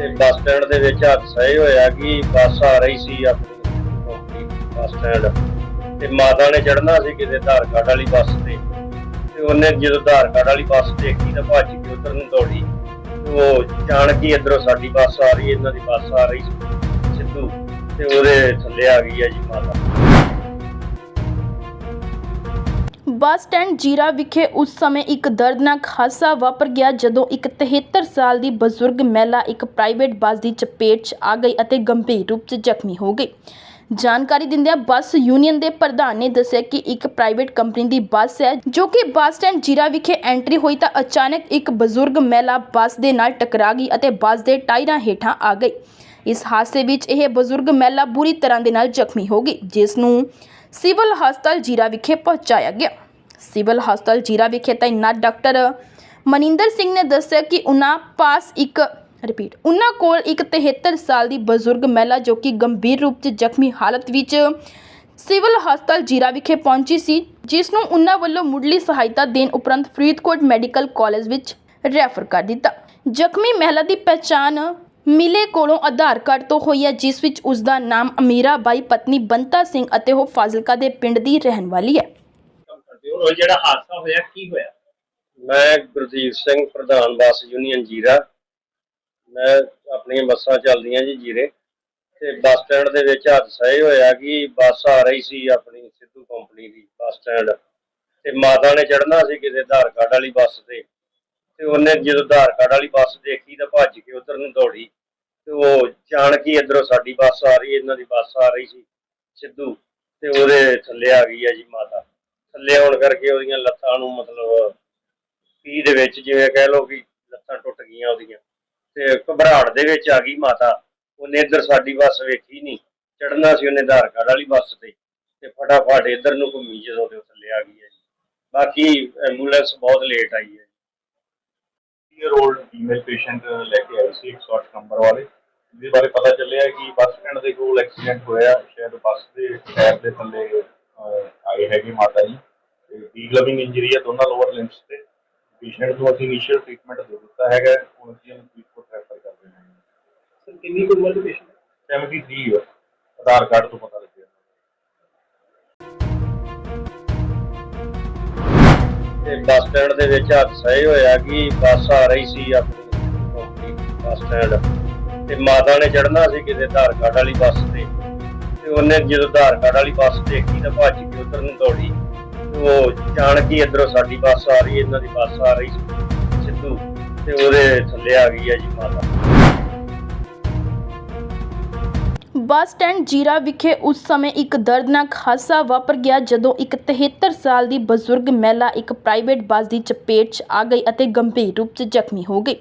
ਤੇ bus stand ਦੇ ਵਿੱਚ ਹਾਦਸਾ ਇਹ ਹੋਇਆ ਕਿ ਬੱਸ ਆ ਰਹੀ ਸੀ ਆਪਣੀ ਬੱਸ ਸਟੈਂਡ। ਤੇ ਮਾਤਾ ਨੇ ਚੜਨਾ ਸੀ ਕਿਤੇ ਆਧਾਰ ਕਾਰਡ ਵਾਲੀ ਬੱਸ ਤੇ। ਤੇ ਉਹਨੇ ਜਦੋਂ ਆਧਾਰ ਕਾਰਡ ਵਾਲੀ ਬੱਸ ਦੇਖੀ ਤਾਂ ਭੱਜ ਕੇ ਉਧਰ ਨੂੰ ਦੌੜੀ। ਉਹ ਜਾਣ ਕੇ ਇਧਰੋਂ ਸਾਡੀ ਬੱਸ ਆ ਰਹੀ, ਇਹਨਾਂ ਦੀ ਬੱਸ ਆ ਰਹੀ ਸੀ ਸਿੱਧੂ। ਤੇ ਉਹਦੇ ਥੱਲੇ ਆ ਗਈ ਹੈ ਜੀ ਮਾਤਾ। ਬੱਸ ਸਟੈਂਡ ਜੀਰਾ ਵਿਖੇ ਉਸ ਸਮੇਂ ਇੱਕ ਦਰਦਨਾਕ ਹਾਦਸਾ ਵਾਪਰ ਗਿਆ ਜਦੋਂ ਇੱਕ 73 ਸਾਲ ਦੀ ਬਜ਼ੁਰਗ ਮਹਿਲਾ ਇੱਕ ਪ੍ਰਾਈਵੇਟ ਬੱਸ ਦੀ ਚਪੇਟ 'ਚ ਆ ਗਈ ਅਤੇ ਗੰਭੀਰ ਰੂਪ 'ਚ ਜ਼ਖਮੀ ਹੋ ਗਈ। ਜਾਣਕਾਰੀ ਦਿੰਦਿਆਂ ਬੱਸ ਯੂਨੀਅਨ ਦੇ ਪ੍ਰਧਾਨ ਨੇ ਦੱਸਿਆ ਕਿ ਇੱਕ ਪ੍ਰਾਈਵੇਟ ਕੰਪਨੀ ਦੀ ਬੱਸ ਹੈ ਜੋ ਕਿ ਬੱਸ ਸਟੈਂਡ ਜੀਰਾ ਵਿਖੇ ਐਂਟਰੀ ਹੋਈ ਤਾਂ ਅਚਾਨਕ ਇੱਕ ਬਜ਼ੁਰਗ ਮਹਿਲਾ ਬੱਸ ਦੇ ਨਾਲ ਟਕਰਾ ਗਈ ਅਤੇ ਬੱਸ ਦੇ ਟਾਇਰਾਂ ਹੇਠਾਂ ਆ ਗਈ। ਇਸ ਹਾਦਸੇ ਵਿੱਚ ਇਹ ਬਜ਼ੁਰਗ ਮਹਿਲਾ ਬੁਰੀ ਤਰ੍ਹਾਂ ਦੇ ਨਾਲ ਜ਼ਖਮੀ ਹੋ ਗਈ, ਜਿਸ ਨੂੰ ਸਿਵਲ ਹਸਪਤਾਲ ਜੀਰਾ ਵਿਖੇ ਪਹੁੰਚਾਇਆ ਗਿਆ। ਸਿਵਲ ਹਸਪਤਾਲ ਜੀਰਾ ਵਿਖੇ ਤਾਇਨਾਤ ਡਾਕਟਰ ਮਨਿੰਦਰ ਸਿੰਘ ਨੇ ਦੱਸਿਆ ਕਿ ਉਹਨਾਂ ਪਾਸ ਇੱਕ ਰਿਪੀਟ ਉਹਨਾਂ ਕੋਲ ਇੱਕ 73 ਸਾਲ ਦੀ ਬਜ਼ੁਰਗ ਮਹਿਲਾ ਜੋ ਕਿ ਗੰਭੀਰ ਰੂਪ 'ਚ ਜ਼ਖਮੀ ਹਾਲਤ ਵਿੱਚ ਸਿਵਲ ਹਸਪਤਾਲ ਜੀਰਾ ਵਿਖੇ ਪਹੁੰਚੀ ਸੀ, ਜਿਸ ਨੂੰ ਉਹਨਾਂ ਵੱਲੋਂ ਮੁੱਢਲੀ ਸਹਾਇਤਾ ਦੇਣ ਉਪਰੰਤ ਫਰੀਦਕੋਟ ਮੈਡੀਕਲ ਕਾਲਜ ਵਿੱਚ ਰੈਫਰ ਕਰ ਦਿੱਤਾ। ਜ਼ਖਮੀ ਮਹਿਲਾ ਦੀ ਪਛਾਣ ਮਿਲੇ ਕੋਲੋਂ ਆਧਾਰ ਕਾਰਡ ਤੋਂ ਹੋਈ ਹੈ, ਜਿਸ ਵਿੱਚ ਉਸ ਦਾ ਨਾਮ ਅਮੀਰਾ ਬਾਈ ਪਤਨੀ ਬੰਤਾ ਸਿੰਘ ਅਤੇ ਉਹ ਫਾਜ਼ਿਲਕਾ ਦੇ ਪਿੰਡ ਦੀ ਰਹਿਣ ਵਾਲੀ ਹੈ। ਉਹ ਜਿਹੜਾ ਹਾਦਸਾ ਹੋਇਆ, ਕੀ ਹੋਇਆ? ਮੈਂ ਗੁਰਦੀਪ ਸਿੰਘ, ਪ੍ਰਧਾਨ ਬੱਸ ਯੂਨੀਅਨ ਜੀਰਾ। ਮੈਂ ਆਪਣੀਆਂ ਬੱਸਾਂ ਚੱਲਦੀਆਂ ਜੀ ਜੀਰੇ। ਤੇ ਬੱਸ ਸਟੈਂਡ ਦੇ ਵਿੱਚ ਹਾਦਸਾ ਇਹ ਹੋਇਆ ਕਿ ਬੱਸ ਆ ਰਹੀ ਸੀ ਆਪਣੀ ਸਿੱਧੂ ਕੰਪਨੀ ਦੀ ਬੱਸ ਸਟੈਂਡ। ਤੇ ਮਾਤਾ ਨੇ ਚੜਨਾ ਸੀ ਕਿਸੇ ਆਧਾਰ ਕਾਰਡ ਵਾਲੀ ਬੱਸ ਤੇ। ਤੇ ਉਹਨੇ ਜਦੋਂ ਆਧਾਰ ਕਾਰਡ ਵਾਲੀ ਬੱਸ ਦੇਖੀ ਤਾਂ ਭੱਜ ਕੇ ਉਧਰ ਨੂੰ ਦੌੜੀ। ਤੇ ਉਹ ਜਾਣ ਕੇ ਇਧਰੋਂ ਸਾਡੀ ਬੱਸ ਆ ਰਹੀ, ਇਹਨਾਂ ਦੀ ਬੱਸ ਆ ਰਹੀ ਸੀ ਸਿੱਧੂ। ਤੇ ਉਹਦੇ ਥੱਲੇ ਆ ਗਈ ਆ ਜੀ ਮਾਤਾ। ਥੱਲੇ ਆਉਣ ਕਰਕੇ ਉਹਦੀਆਂ ਲੱਤਾਂ ਨੂੰ ਮਤਲਬ ਪੀ ਦੇ ਵਿੱਚ ਜਿਵੇਂ ਕਹਿ ਲਓ ਕਿ ਲੱਤਾਂ ਟੁੱਟ ਗਈਆਂ ਉਹਦੀਆਂ ਤੇ ਘਬਰਾਹਟ ਦੇ ਵਿੱਚ ਆ ਗਈ ਮਾਤਾ। ਉਹਨੇ ਇੱਧਰ ਸਾਡੀ ਬੱਸ ਵੇਖੀ ਨਹੀਂ ਚੜਨਾ ਸੀ ਉਹਨੇ ਆਧਾਰ ਕਾਰਡ ਵਾਲੀ ਬੱਸ ਤੇ। ਤੇ ਫਟਾਫਟ ਇੱਧਰ ਨੂੰ ਘੁੰਮੀ ਜਦੋਂ ਤੇ ਥੱਲੇ ਆ ਗਈ ਹੈ ਬਾਕੀ ਐਂਬੂਲੈਂਸ ਬਹੁਤ ਲੇਟ ਆਈ ਹੈ ਈਅਰ 올ਡ ਫੀਮੇਲ ਪੇਸ਼ੈਂਟ ਲੈ ਕੇ ਆਈ ਸੀ 108 ਨੰਬਰ ਵਾਲੇ। ਜਿਹਦੇ ਬਾਰੇ ਪਤਾ ਚੱਲਿਆ ਕਿ ਬੱਸ ਸਟੈਂਡ ਦੇ ਕੋਲ ਐਕਸੀਡੈਂਟ ਹੋਇਆ। ਸ਼ਾਇਦ ਬੱਸ ਦੇ ਟਾਇਰ ਦੇ ਥੱਲੇ ਆਏ ਹੈਗੇ ਮਾਤਾ ਜੀ। ਤੇ ਡੀਗਲਵਿੰਗ ਇੰਜਰੀ ਹੈ ਦੋਨਾਂ ਲੋਅਰ ਲਿੰਬਸ ਤੇ। ਪੇਸ਼ੈਂਟ ਨੂੰ ਅਸੀਂ ਇਨੀਸ਼ੀਅਲ ਟ੍ਰੀਟਮੈਂਟ ਦੇ ਦਿੱਤਾ ਹੈਗਾ ਹੁਣ ਅਸੀਂ ਇਹਨੂੰ ਫਰੀਦਕੋਟ ਰੈਫਰ ਕਰ ਰਹੇ ਹਾਂ। ਸਰ ਕਿੰਨੀ ਕੁ ਉਮਰ ਦੇ ਪੇਸ਼ੈਂਟ 73 ਹੈ ਆਧਾਰ ਕਾਰਡ ਤੋਂ ਪਤਾ ਲੱਗਿਆ। ਤੇ ਬੱਸ ਸਟੈਂਡ ਦੇ ਵਿੱਚ ਹਾਦਸਾ ਇਹ ਹੋਇਆ ਕਿ ਬੱਸ ਆ ਰਹੀ ਸੀ ਆਪਣੀ ਬੱਸ ਸਟੈਂਡ। ਤੇ ਮਾਤਾ ਨੇ ਚੜਨਾ ਸੀ ਕਿਤੇ ਆਧਾਰ ਕਾਰਡ ਵਾਲੀ ਬੱਸ ਤੇ। ਤੇ ਉਹਨੇ ਜਦੋਂ ਆਧਾਰ ਕਾਰਡ ਵਾਲੀ ਬੱਸ ਦੇਖੀ ਤਾਂ ਭੱਜ ਕੇ ਉਧਰ ਨੂੰ ਦੌੜੀ। ਉਹ ਜਾਣ ਕੇ ਇਧਰੋਂ ਸਾਡੀ ਬੱਸ ਆ ਰਹੀ, ਇਹਨਾਂ ਦੀ ਬੱਸ ਆ ਰਹੀ ਸਿੱਧੂ। ਤੇ ਉਹਦੇ ਥੱਲੇ ਆ ਗਈ ਹੈ ਜੀ ਮਾਤਾ। ਬੱਸ ਸਟੈਂਡ ਜੀਰਾ ਵਿਖੇ ਉਸ ਸਮੇਂ ਇੱਕ ਦਰਦਨਾਕ ਹਾਦਸਾ ਵਾਪਰ ਗਿਆ ਜਦੋਂ ਇੱਕ 73 ਸਾਲ ਦੀ ਬਜ਼ੁਰਗ ਮਹਿਲਾ ਇੱਕ ਪ੍ਰਾਈਵੇਟ ਬੱਸ ਦੀ ਚਪੇਟ 'ਚ ਆ ਗਈ ਅਤੇ ਗੰਭੀਰ ਰੂਪ 'ਚ ਜ਼ਖਮੀ ਹੋ ਗਈ।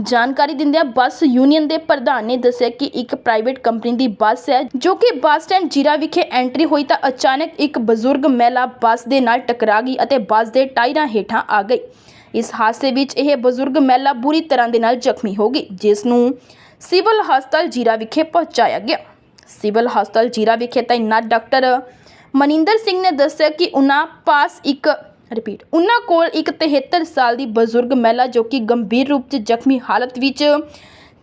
ਜਾਣਕਾਰੀ ਦਿੰਦਿਆਂ ਬੱਸ ਯੂਨੀਅਨ ਦੇ ਪ੍ਰਧਾਨ ਨੇ ਦੱਸਿਆ ਕਿ ਇੱਕ ਪ੍ਰਾਈਵੇਟ ਕੰਪਨੀ ਦੀ ਬੱਸ ਹੈ, ਜੋ ਕਿ ਬੱਸ ਸਟੈਂਡ ਜੀਰਾ ਵਿਖੇ ਐਂਟਰੀ ਹੋਈ ਤਾਂ ਅਚਾਨਕ ਇੱਕ ਬਜ਼ੁਰਗ ਮਹਿਲਾ ਬੱਸ ਦੇ ਨਾਲ ਟਕਰਾ ਗਈ ਅਤੇ ਬੱਸ ਦੇ ਟਾਇਰਾਂ ਹੇਠਾਂ ਆ ਗਈ। ਇਸ ਹਾਦਸੇ ਵਿੱਚ ਇਹ ਬਜ਼ੁਰਗ ਮਹਿਲਾ ਬੁਰੀ ਤਰ੍ਹਾਂ ਦੇ ਨਾਲ ਜ਼ਖਮੀ ਹੋ ਗਈ, ਜਿਸ ਨੂੰ ਸਿਵਲ ਹਸਪਤਾਲ ਜੀਰਾ ਵਿਖੇ ਪਹੁੰਚਾਇਆ ਗਿਆ। ਸਿਵਲ ਹਸਪਤਾਲ ਜੀਰਾ ਵਿਖੇ ਤਾਇਨਾਤ ਡਾਕਟਰ ਮਨਿੰਦਰ ਸਿੰਘ ਨੇ ਦੱਸਿਆ ਕਿ ਉਹਨਾਂ ਪਾਸ ਇੱਕ ਰਿਪੀਟ ਉਹਨਾਂ ਕੋਲ ਇੱਕ 73 ਸਾਲ ਦੀ ਬਜ਼ੁਰਗ ਮਹਿਲਾ ਜੋ ਕਿ ਗੰਭੀਰ ਰੂਪ 'ਚ ਜ਼ਖਮੀ ਹਾਲਤ ਵਿੱਚ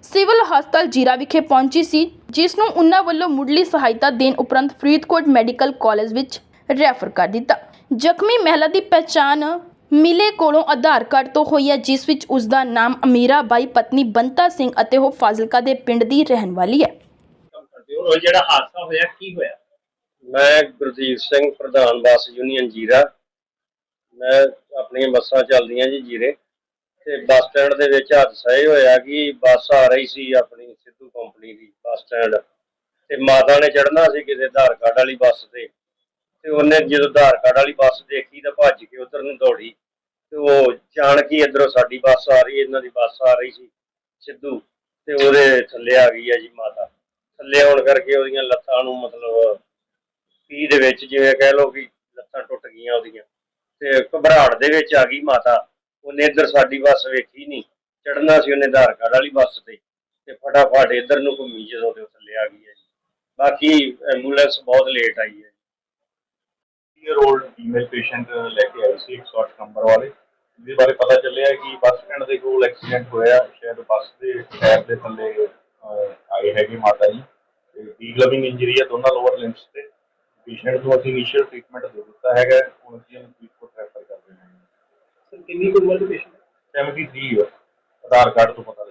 ਸਿਵਲ ਹਸਪਤਾਲ ਜੀਰਾ ਵਿਖੇ ਪਹੁੰਚੀ ਸੀ ਜਿਸ ਨੂੰ ਉਹਨਾਂ ਵੱਲੋਂ ਮੁੱਢਲੀ ਸਹਾਇਤਾ ਦੇਣ ਉਪਰੰਤ ਫਰੀਦਕੋਟ ਮੈਡੀਕਲ ਕਾਲਜ ਵਿੱਚ ਰੈਫਰ ਕਰ ਦਿੱਤਾ। ਜ਼ਖਮੀ ਮਹਿਲਾ ਦੀ ਪਛਾਣ ਮਿਲੇ ਕੋਲੋਂ ਆਧਾਰ ਕਾਰਡ ਤੋਂ ਹੋਈ ਹੈ ਜਿਸ ਵਿੱਚ ਉਸ ਦਾ ਨਾਮ ਅਮੀਰਾ ਬਾਈ ਪਤਨੀ ਬੰਤਾ ਸਿੰਘ ਅਤੇ ਉਹ ਫਾਜ਼ਿਲਕਾ ਦੇ ਪਿੰਡ ਦੀ ਰਹਿਣ ਵਾਲੀ ਹੈ। ਉਹ ਜਿਹੜਾ ਹਾਦਸਾ ਹੋਇਆ ਕੀ ਹੋਇਆ? ਮੈਂ ਗੁਰਦੀਪ ਸਿੰਘ ਪ੍ਰਧਾਨ ਬੱਸ ਯੂਨੀਅਨ ਜੀਰਾ। ਮੈਂ ਆਪਣੀਆਂ ਬੱਸਾਂ ਚੱਲਦੀਆਂ ਜੀ ਜੀਰੇ। ਤੇ ਬੱਸ ਸਟੈਂਡ ਦੇ ਵਿੱਚ ਹਾਦਸਾ ਇਹ ਹੋਇਆ ਕਿ ਬੱਸ ਆ ਰਹੀ ਸੀ ਆਪਣੀ ਸਿੱਧੂ ਕੰਪਨੀ ਦੀ ਬੱਸ ਸਟੈਂਡ। ਤੇ ਮਾਤਾ ਨੇ ਚੜਨਾ ਸੀ ਕਿਤੇ ਆਧਾਰ ਕਾਰਡ ਵਾਲੀ ਬੱਸ ਤੇ। ਤੇ ਉਹਨੇ ਜਦੋਂ ਆਧਾਰ ਕਾਰਡ ਵਾਲੀ ਬੱਸ ਦੇਖੀ ਤਾਂ ਭੱਜ ਕੇ ਉਧਰ ਨੂੰ ਦੌੜੀ। ਤੇ ਉਹ ਜਾਣ ਕੇ ਇਧਰੋਂ ਸਾਡੀ ਬੱਸ ਆ ਰਹੀ, ਇਹਨਾਂ ਦੀ ਬੱਸ ਆ ਰਹੀ ਸੀ ਸਿੱਧੂ। ਤੇ ਉਹਦੇ ਥੱਲੇ ਆ ਗਈ ਹੈ ਜੀ ਮਾਤਾ। ਥੱਲੇ ਆਉਣ ਕਰਕੇ ਉਹਦੀਆਂ ਲੱਤਾਂ ਨੂੰ ਮਤਲਬ ਪੀ ਦੇ ਵਿੱਚ ਜਿਵੇਂ ਕਹਿ ਲਓ ਕਿ ਲੱਤਾਂ ਟੁੱਟ ਗਈਆਂ ਉਹਦੀਆਂ। ਤੇ ਘਬਰਾਹਟ ਦੇ ਵਿੱਚ ਆ ਗਈ ਮਾਤਾ। ਉਹਨੇ ਇੱਧਰ ਸਾਡੀ ਬੱਸ ਵੇਖੀ ਨਹੀਂ ਚੜਨਾ ਸੀ ਉਹਨੇ ਧਾਰ ਕਾਰਡ ਵਾਲੀ ਬੱਸ ਤੇ। ਤੇ ਫਟਾਫਟ ਇੱਧਰ ਨੂੰ ਘੁੰਮੀ ਜਦੋਂ ਤੇ ਥੱਲੇ ਆ ਗਈ ਹੈ ਬਾਕੀ ਐਂਬੂਲੈਂਸ ਬਹੁਤ ਲੇਟ ਆਈ ਹੈ ਈਅਰ 올ਡ ਫੀਮੇਲ ਪੇਸ਼ੈਂਟ ਲੈ ਕੇ ਆਈ ਸੀ 108 ਨੰਬਰ ਵਾਲੇ। ਜਿਹਦੇ ਬਾਰੇ ਪਤਾ ਚੱਲਿਆ ਕਿ ਬੱਸ ਸਟੈਂਡ ਦੇ ਕੋਲ ਐਕਸੀਡੈਂਟ ਹੋਇਆ। ਸ਼ਾਇਦ ਬੱਸ ਦੇ ਟਾਇਰ ਦੇ ਥੱਲੇ ਆਏ ਹੈਗੇ ਮਾਤਾ ਜੀ। ਤੇ ਡੀਗਲਵਿੰਗ ਇੰਜਰੀ ਹੈ ਦੋਨਾਂ ਲੋਅਰ ਲਿੰਬਸ ਤੇ। ਪੇਸ਼ੈਂਟ ਨੂੰ ਅਸੀਂ ਇਨੀਸ਼ੀਅਲ ਟ੍ਰੀਟਮੈਂਟ ਦੇ ਦਿੱਤਾ ਹੈਗਾ। ਹੁਣ ਅਸੀਂ ਕਿੰਨੀ ਕੁ ਉਮਰ 73 ਆਧਾਰ ਕਾਰਡ ਤੋਂ ਪਤਾ